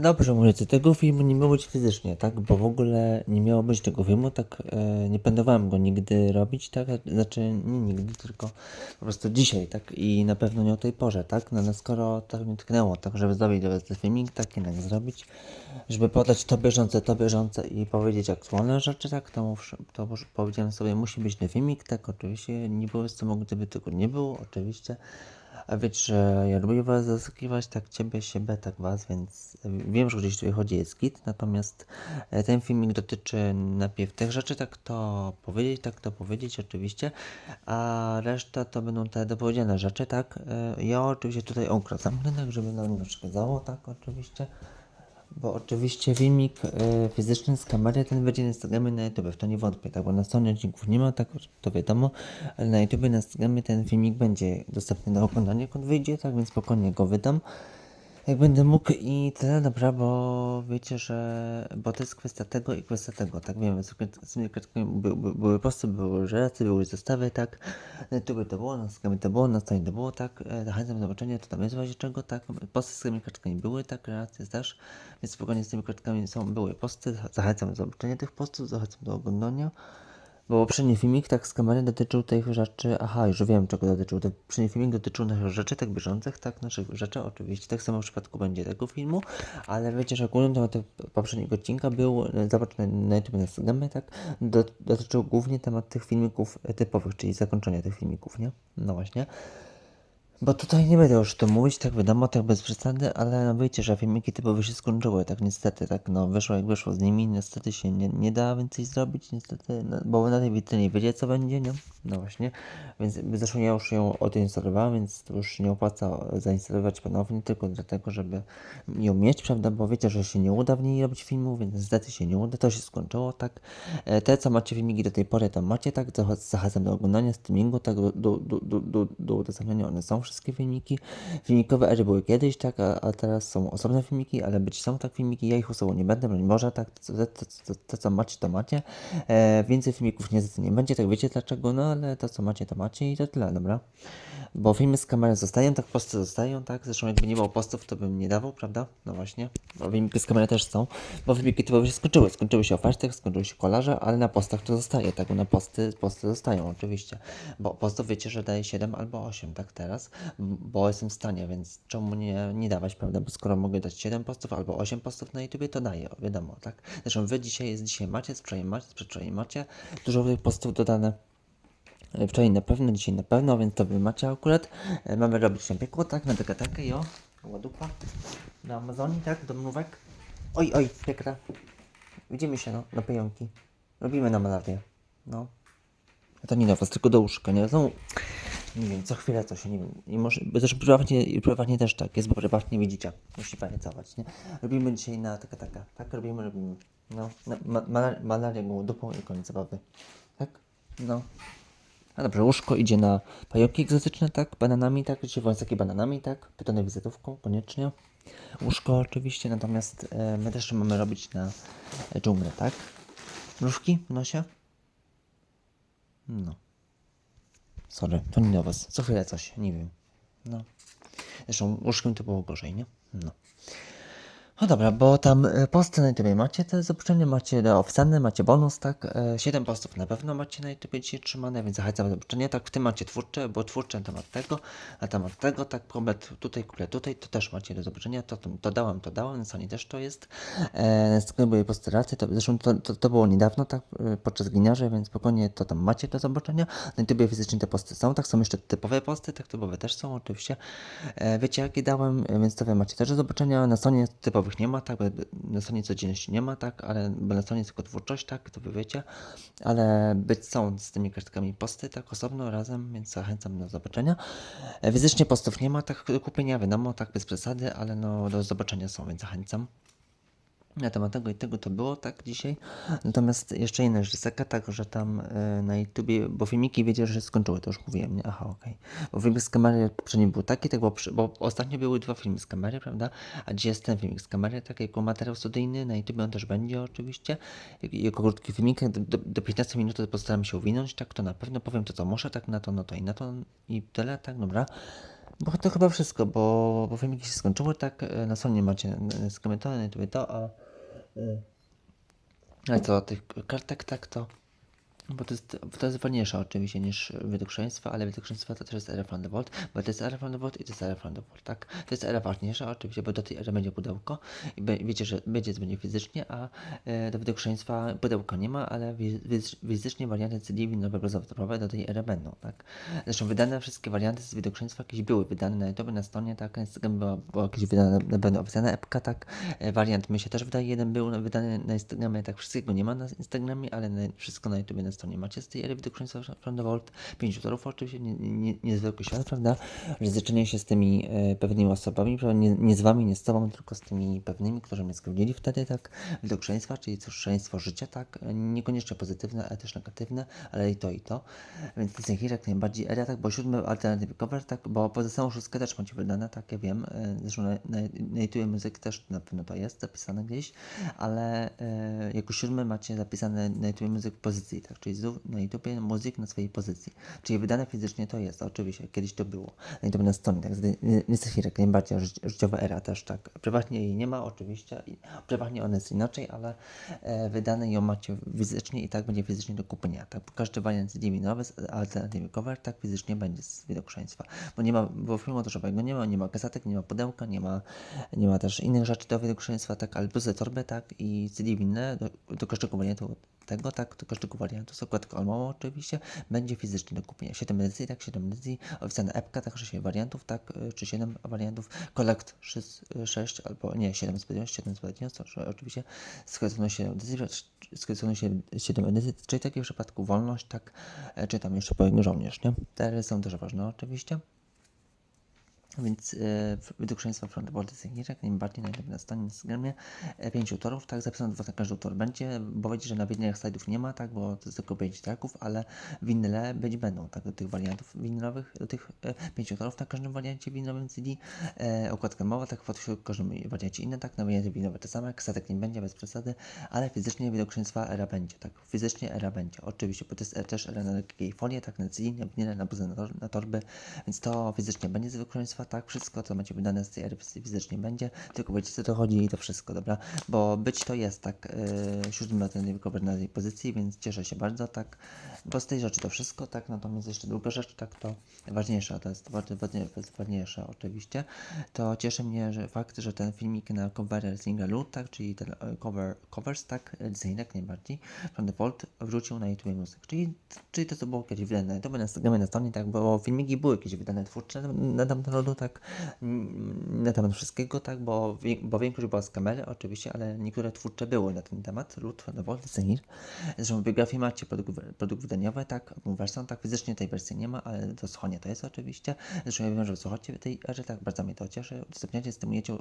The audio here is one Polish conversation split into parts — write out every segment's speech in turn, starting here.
Dobrze mówicie, tego filmu nie miało być fizycznie, tak? Bo w ogóle nie miało być tego filmu, tak? E, nie planowałem go nigdy robić, tak? Znaczy, nie nigdy, tylko po prostu dzisiaj, tak? I na pewno nie o tej porze, tak? No, no skoro tak mnie tknęło, tak? Żeby zrobić was ten filmik, tak jednak zrobić, żeby podać to bieżące, to bieżące i powiedzieć aktualne rzeczy, tak? To, muszę- to powiedziałem sobie, musi być ten filmik, tak? Oczywiście nie było z mogło, gdyby tego nie było, oczywiście. A wiecie, że ja lubię was zaskakiwać, tak ciebie, siebie, tak was, więc wiem, że gdzieś tutaj chodzi jest git, natomiast e, ten filmik dotyczy najpierw tych rzeczy, tak to powiedzieć, tak to powiedzieć oczywiście, a reszta to będą te dopowiedziane rzeczy, tak. E, Ja oczywiście tutaj okres zamknę, żeby nam nie przeszkadzało, tak oczywiście. Bo oczywiście filmik y, fizyczny z kamery ten będzie na Instagramie na YouTube, w to nie wątpię, tak, bo na stronie odcinków nie ma, tak, to wiadomo, ale na YouTube na Instagramie ten filmik będzie dostępny do oglądania, jak on wyjdzie, tak, więc spokojnie go wydam. Jak będę mógł i tyle, dobra, bo wiecie, że, bo to jest kwestia tego i kwestia tego, tak, wiemy, z z by, by, były posty, były relacje, były zestawy, tak, na to było, na Instagramie to było, na stronie to było, tak, e, zachęcam do zobaczenia, to tam jest w razie czego, tak, posty z tymi kartkami były, tak, relacje też, więc spokojnie z tymi kartkami są, były posty, zachęcam do zobaczenia tych postów, zachęcam do oglądania. Bo poprzedni filmik tak z kamery dotyczył tych rzeczy, aha, już wiem czego dotyczył. Ten poprzedni filmik dotyczył naszych rzeczy, tak bieżących, tak, naszych rzeczy, oczywiście. Tak samo w przypadku będzie tego filmu, ale wiecie, że głównym tematem poprzedniego odcinka był, e, zobacz na, na YouTube na Instagramie, tak, do, dotyczył głównie temat tych filmików e, typowych, czyli zakończenia tych filmików, nie? No właśnie. Bo tutaj nie będę już to mówić, tak wiadomo, tak bez przesady, ale no wiecie, że filmiki typowe się skończyły, tak niestety, tak no wyszło jak wyszło z nimi, niestety się nie, nie da więcej zrobić, niestety, no, bo na tej witrynie wiecie co będzie, nie? No właśnie, więc zresztą ja już ją odinstalowałem, więc to już nie opłaca zainstalować ponownie, tylko dlatego, żeby ją mieć, prawda, bo wiecie, że się nie uda w niej robić filmu, więc niestety się nie uda, to się skończyło, tak. E, Te, co macie filmiki do tej pory, tam macie, tak, zach- zachęcam do oglądania streamingu, tak, do, do, do, do, do, do udostępniania, one są wszystkie filmiki. Filmikowe ery były kiedyś, tak, a, a teraz są osobne filmiki, ale być są tak filmiki, ja ich usuwał nie będę, broń Boże, tak, to, co macie, to macie. E, więcej filmików nie będzie, tak wiecie dlaczego, no ale to co macie, to macie i to tyle, dobra. Bo filmy z kamery zostają, tak posty zostają, tak, zresztą jakby nie było postów, to bym nie dawał, prawda, no właśnie, bo filmiki z kamery też są, bo filmiki typowe się skończyły, skończyły się oferty, skończyły się kolarze, ale na postach to zostaje, tak, na posty, posty zostają oczywiście, bo postów wiecie, że daje 7 albo 8, tak teraz, bo jestem w stanie, więc czemu nie, nie dawać, prawda, bo skoro mogę dać 7 postów albo 8 postów na YouTubie, to daję, wiadomo, tak, zresztą wy dzisiaj jest, dzisiaj macie, wczoraj macie, macie, dużo tych postów dodane, E, Wczoraj na pewno, dzisiaj na pewno, więc to wy macie akurat. E, Mamy robić na piekło, tak, na takę, jo. Ładupa. Na Amazonii, tak, domówek. Oj, oj, piekra. Widzimy się, no, na pająki. Robimy na malarię. No. To nie do was, tylko do łóżka, nie? Znowu, nie wiem, co chwilę się, nie wiem. I może, bo też prywatnie, prywatnie też tak jest, bo prywatnie widzicie. Musi pamiętać, nie? Robimy dzisiaj na taka taka. Tak, robimy, robimy. No, na, ma, malar- malarię gołą dupą i koniec zabawy. Tak? No. A dobrze, łóżko idzie na pająki egzotyczne, tak? Bananami, tak? Czy wąsaki bananami, tak? Pytone wizytówką, koniecznie. Łóżko oczywiście, natomiast e, my też mamy robić na dżunglę, tak? Mrówki w nosie? No. Sorry, to nie do was. Co chwilę coś, nie wiem. No. Zresztą łóżkiem to było gorzej, nie? No. No dobra, bo tam e, posty na YouTube macie te zobaczenia, macie do macie bonus, tak? E, 7 postów na pewno macie na YouTube dzisiaj trzymane, więc zachęcam do zobaczenia. Tak, w tym macie twórcze, bo twórcze na temat tego, na temat tego, tak, komplet tutaj, komplet tutaj, to też macie do zobaczenia. To, to, to dałem, to dałem, na stronie też to jest. E, były posty relacje, to, zresztą to, to, to było niedawno, tak, e, podczas gliniarza, więc spokojnie to tam macie do zobaczenia. Na YouTube fizycznie te posty są, tak, są jeszcze typowe posty, tak, typowe też są oczywiście. E, wiecie jakie dałem, e, więc to wy macie też do zobaczenia. Na stronie nie ma, tak, na stronie codzienności nie ma, tak, ale na stronie jest tylko twórczość, tak, to wy wiecie, ale być są z tymi kartkami posty, tak, osobno, razem, więc zachęcam do zobaczenia. E, Fizycznie postów nie ma, tak, kupienia, wiadomo, tak, bez przesady, ale no, do zobaczenia są, więc zachęcam. Na temat tego i tego to było tak dzisiaj. Natomiast jeszcze inna rzecz tak, że tam e, na YouTubie, bo filmiki wiecie, że się skończyły, to już mówiłem, nie? Aha, okej. Bo filmik z kamery poprzedni był taki, tak, bo, przy- bo ostatnio były dwa filmy z kamery, prawda? A dzisiaj jest ten filmik z kamery, tak, jako materiał studyjny, na YouTube on też będzie oczywiście, jak- jako krótki filmik, do, do, do 15 minut postaram się uwinąć, tak, to na pewno powiem to, co muszę, tak, na to, no to i na to i tyle, tak, dobra. Bo to chyba wszystko, bo, bo filmiki się skończyły, tak, e, na stronie macie e, skomentowane, na YouTube to, a, a co, tych kartek, tak, to, bo to jest, to jest ważniejsze oczywiście niż wydokuszeństwo, ale wydokuszeństwo to też jest era vault, bo to jest era vault i to jest era vault, tak? To jest era ważniejsza oczywiście, bo do tej ery będzie pudełko i wiecie, że będzie będzie fizycznie, a e, do wydokuszeństwa pudełka nie ma, ale fizycznie warianty CD winowe brzozowe do tej ery będą, tak? Zresztą wydane wszystkie warianty z wydokuszeństwa jakieś były wydane na YouTube, na stronie, tak? Na Instagramie była, była jakieś wydane, na pewno opisana epka, tak? E, Wariant my się też wydaje, jeden był wydany na Instagramie, tak wszystkiego nie ma na Instagramie, ale na, wszystko na YouTube na stronie macie z tej ery wydokuszeństwa from the Vault. Pięciu torów oczywiście, nie, nie, niezwykły świat, prawda? Ryzycznie się z tymi e, pewnymi osobami, prawda? Nie, nie z wami, nie z tobą, tylko z tymi pewnymi, którzy mnie skrzywdzili wtedy, tak? Wydokuszeństwa, czyli cóż, szaleństwo życia, tak? E, Niekoniecznie pozytywne, ale też negatywne, ale i to, i to. Więc to jest jak najbardziej era, tak? Bo siódmy alternatywy cover, tak? Bo pozostałą szóstkę też macie wydane, tak? Ja wiem. E, Zresztą na, na, na YouTube Music też na pewno to jest zapisane gdzieś, ale e, jako siódmy macie zapisane na YouTube Music pozycji, tak? Czyli znów na YouTube muzyk na swojej pozycji. Czyli wydane fizycznie to jest, oczywiście, kiedyś to było. Na YouTube na stronie, tak? Jest jak najbardziej życi- życiowa era też, tak? Prywatnie jej nie ma, oczywiście. Prywatnie ona jest inaczej, ale e, wydane ją macie fizycznie i tak będzie fizycznie do kupienia, tak? Każdy wariant CD nowy z cover, tak fizycznie będzie z widokuszeństwa. Bo nie ma, bo filmu montażowego nie ma, nie ma gazetek, nie ma pudełka, nie ma, nie ma też innych rzeczy do widokuszeństwa, tak? Ale plus torby, tak? I CD winne do, do każdego wariantu tego, tak? Do każdego wariantu z okładką almową oczywiście będzie fizycznie do kupienia. 7 edycji, tak? 7 edycji, oficjalna epka, tak? 6 wariantów, tak? y, Czy 7 wariantów, collect 6, 6 albo nie, 7 spodziewań, 7 spodziewań, to że oczywiście skreślono 7 edycji, skreślono 7 edycji, czyli w takim przypadku wolność, tak? E, Czy tam jeszcze żołnierz, nie? Te są też ważne oczywiście. Więc e, wydokuszeństwa Front Board jest jak najbardziej na, na stronie na Instagramie. E, pięciu torów, tak, zapisano dwa na każdy tor będzie, bo wiecie, że na widniach slajdów nie ma, tak, bo to jest tylko pięć traków, ale winyle być będą, tak, do tych wariantów winylowych, do tych e, pięciu torów na każdym wariancie winylowym CD. E, okładka mowa, tak, w każdym wariancie inne, tak, na wariancie winylowe to samo, kasetek nie będzie, bez przesady, ale fizycznie wydokuszeństwa era będzie, tak, fizycznie era będzie, oczywiście, bo to jest e, też era na lekkiej folie, tak, na CD, na winyle, na na, na torby, więc to fizycznie będzie z tak, wszystko, co macie wydane z tej ery fizycznie będzie, tylko wiecie, co to chodzi i to wszystko, dobra, bo być to jest, tak, yy, siódmy ten cover na tej pozycji, więc cieszę się bardzo, tak, bo z tej rzeczy to wszystko, tak, natomiast jeszcze druga rzecz, tak, to ważniejsza, to jest ważniejsza oczywiście, to cieszy mnie, że fakt, że ten filmik na cover singlu, tak, czyli ten e, cover, covers, tak, design jak najbardziej, from the vault wrzucił na YouTube Music, czyli, czyli to, co było kiedyś wydane, to by na Instagramie, na stronie, tak, bo filmiki były jakieś wydane twórcze na, na narodu, tak, mm, na temat wszystkiego, tak, bo, bo większość była z kamery, oczywiście, ale niektóre twórcze były na ten temat, lud, vault, design, zresztą w biografii macie produkt, produkt wydaniowy, tak, wersją, tak, fizycznie tej wersji nie ma, ale to słuchanie to jest oczywiście, zresztą ja wiem, że słuchacie tej ery, tak, bardzo mnie to cieszy, udostępniacie, stymujecie,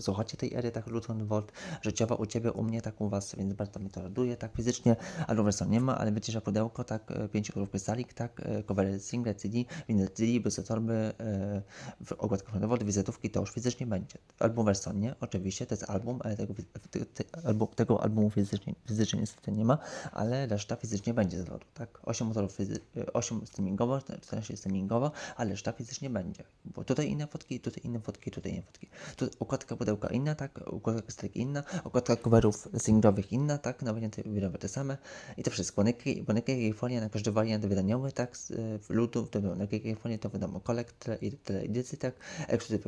słuchacie tej ery, tak, the vault, życiowa u Ciebie, u mnie, tak, u Was, więc bardzo mnie to raduje, tak, fizycznie, albo wersją nie ma, ale wiecie, że pudełko, tak, e, pięciu kolorów krystalik, tak, e, covery single, CD, winyl CD, bez torby, e, okładkach na wody, wizytówki, to już fizycznie będzie. Album wersją nie, oczywiście, to jest album, ale tego, te, te, album, tego albumu fizycznie, fizycznie niestety nie ma, ale reszta fizycznie będzie z lodu, tak? 8 motorów, fizy- e, 8 streamingowo, 14 streamingowo, ale reszta fizycznie będzie. Bo tutaj inne fotki, tutaj inne fotki, tutaj inne fotki. Tu okładka pudełka inna, tak? Okładka krystalik inna, okładka coverów singlowych inna, tak? Na warianty widowe te same i to wszystko. Bo na jakiej folie na każdy wariant wydaniowy, tak? E, w lutu, to było na jakiej folie to wiadomo, tyle, i tyle edycji, tak?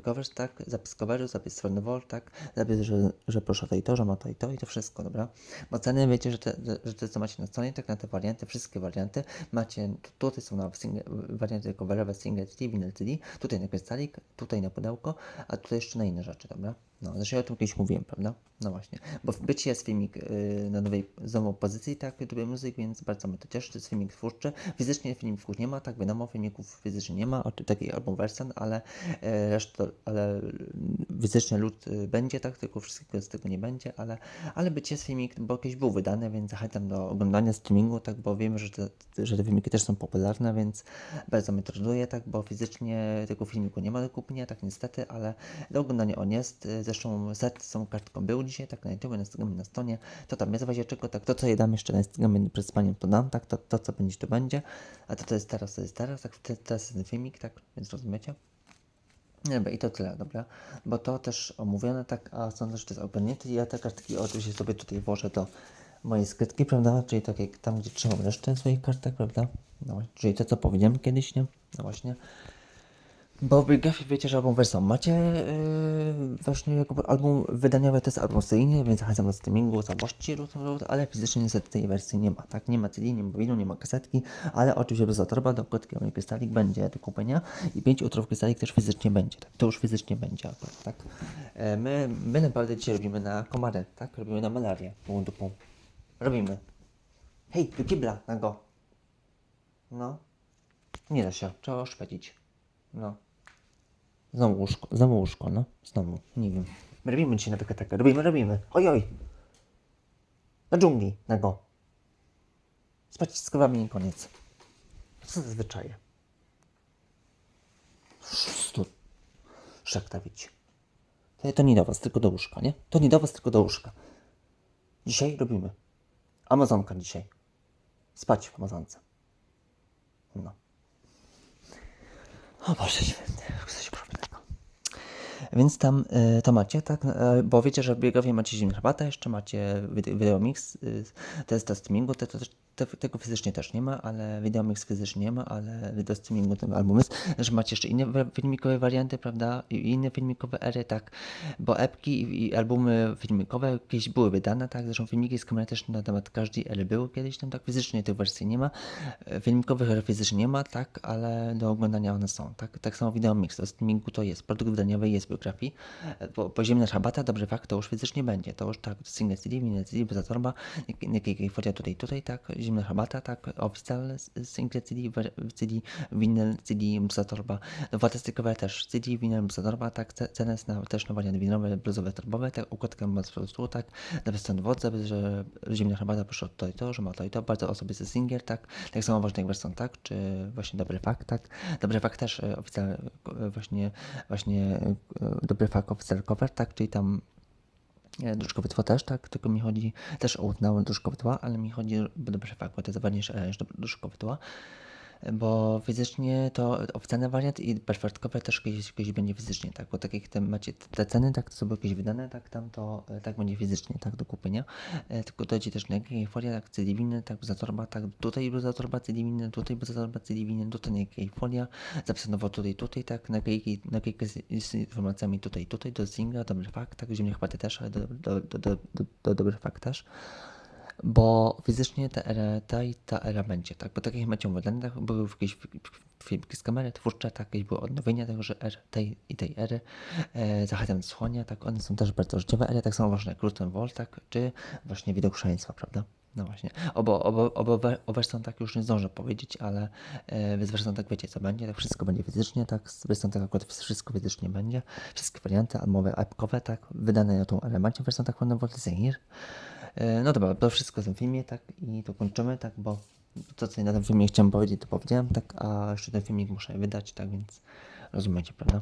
Covers, tak? Zapis coveru, zapis strony tak? Zapis, że, że proszę to i to, że ma to i to i to wszystko, dobra? Bo ceny wiecie, że te, że- te co macie na stronie, tak na te warianty, wszystkie warianty macie, tu- tutaj są na single, warianty coverowe single CD, vinyl CD, tutaj na krystalik, tutaj na pudełko, a tutaj jeszcze na inne rzeczy, dobra? No, zresztą ja o tym kiedyś mówiłem, prawda? No właśnie. Bo bycie jest filmik yy, na nowej znowu pozycji, tak, YouTube Music, więc bardzo mnie to cieszy. To jest filmik twórczy. Fizycznie filmików nie ma, tak, wiadomo, filmików fizycznie nie ma, o, takiej album wersjan, ale e, reszta, ale fizycznie lud y, będzie, tak, tylko wszystkiego z tego nie będzie, ale, ale bycie filmik, bo kiedyś był wydany, więc zachęcam do oglądania streamingu, tak, bo wiem, że te, że te filmiki też są popularne, więc bardzo mnie to raduje, tak, bo fizycznie tego filmiku nie ma do kupienia, tak niestety, ale do oglądania on jest. Y, Zresztą set z tą kartką był dzisiaj, tak na YouTube, na Instagramie, na stronie. To tam jest w czego, tak to co je dam jeszcze na Instagramie przed spaniem, to dam, tak, to, to co będzie, to będzie. A to co jest teraz, to jest teraz, tak, teraz ten filmik, tak, więc rozumiecie? I to tyle, dobra. Bo to też omówione, tak, a sądzę, że to jest ogarnięte. I ja te kartki oczywiście sobie tutaj włożę do mojej skrytki, prawda? Czyli tak jak tam, gdzie trzymam resztę swoich kartek, prawda? No czyli to, co powiedziałem kiedyś, nie? No właśnie. Bo w Biografii wiecie, że album wersją macie yy, właśnie jako album wydaniowy, to jest album seryjny, więc zachęcam do streamingu całości, ale fizycznie niestety tej wersji nie ma, tak? Nie ma CD, nie ma winu, nie ma kasetki, ale oczywiście bez torba do kotki Krystalik będzie do kupienia i 5 utrów Krystalik też fizycznie będzie, tak? To już fizycznie będzie akurat, tak? E, my, my naprawdę dzisiaj robimy na komarę, tak? Robimy na malarię, pół dupą. Robimy. Hej, do kibla, na go. No. Nie da się, trzeba oszpecić. No. Znowu łóżko, znowu łóżko, no. Znowu, nie wiem. My robimy dzisiaj na taka robimy, robimy. Oj, oj. Na dżungli, na go. Z kowami i koniec. Co za zwyczaje? Stu. Szaktawić. To, to nie do was, tylko do łóżka, nie? To nie do was, tylko do łóżka. Dzisiaj robimy. Amazonka dzisiaj. Spać w Amazonce. No. O Boże święty, coś okropnego. Więc tam y, to macie, tak? Y, bo wiecie, że w biegowie macie zimną herbatę, jeszcze macie wid- videomix, y, to streamingu, te, to, te, tego fizycznie też nie ma, ale videomix fizycznie nie ma, ale do streamingu ten album jest, że macie jeszcze inne filmikowe warianty, prawda? I inne filmikowe ery, tak? Bo epki i, i albumy filmikowe jakieś były wydane, tak? Zresztą filmiki z kamery też na temat każdej ery były kiedyś tam, tak? Fizycznie tych wersji nie ma, E, filmikowych er fizycznie nie ma, tak? Ale do oglądania one są, tak? Tak samo videomix, do streamingu to jest, produkt wydaniowy jest biografii, E, po, poziemna szabata, dobry fakt, to już fizycznie będzie, to już tak, single CD, mini CD, bez torba, jakiej folia tutaj, tutaj, tak? Zimna herbata, tak? S- single CD, CD, winyl CD, bluza torba, fantastykowe też CD, winyl, bluza torba, tak? Ce- Cena jest na, też na winylowe, bluzowe, torbowe, tak? Układkę ma prostu, tak? Nawet stąd wodze, że zimna herbata proszę to i to, że ma to i to, bardzo osobisty singiel, tak? Tak samo ważny jak wersją, tak? Czy właśnie dobry fakt, tak? Dobry fakt też e, oficjalny, e, właśnie, właśnie e, dobry fakt oficjalny cover, tak? Czyli tam E, Duszkowe tło też, tak, tylko mi chodzi też o uznałe duszkowe tła, ale mi chodzi o dobrze fakt, bo to bo fizycznie to oficjalny wariant i perfektkowe też kiedyś, kiedyś będzie fizycznie, tak, bo tak jak te macie te ceny, tak, to są kiedyś wydane, tak, tam to e, tak będzie fizycznie, tak, do kupienia, E, tylko dojdzie też na jakiej folia, tak, cydywiny, tak, bluza torba, tak, tutaj bluza torba, cydywiny, tutaj bluza torba, cydywiny, tutaj na jakiej folia, zapisanowo tutaj, tutaj, tak, na jakiej, na jakiej z, z informacjami tutaj, tutaj, do singla, dobry fakt, tak, zimnych chwaty też, ale do, do, do, do, do, do fakt też, bo fizycznie ta era, ta ta era będzie, tak, bo tak jak macie tak, były jakieś fi- fi- filmiki z kamery twórcze, tak, jakieś były odnowienia tego, że er, tej i tej ery, e, słuchania, tak, one są też bardzo życiowe ery, tak samo ważne jak Wall, tak, czy właśnie widok szaleństwa, prawda? No właśnie. Obo, obo, obo, o tak już nie zdążę powiedzieć, ale e, z tak wiecie co będzie, tak? Wszystko będzie fizycznie, tak, z wersją tak akurat wszystko fizycznie będzie, wszystkie warianty albumowe, epkowe, tak, wydane na tą erę macie wersją tak ładną Voltizir. E, no dobra, to wszystko w tym filmie, tak, i to kończymy, tak, bo to co na tym filmie chciałem powiedzieć, to powiedziałem, tak, a jeszcze ten filmik muszę wydać, tak, więc rozumiecie, prawda?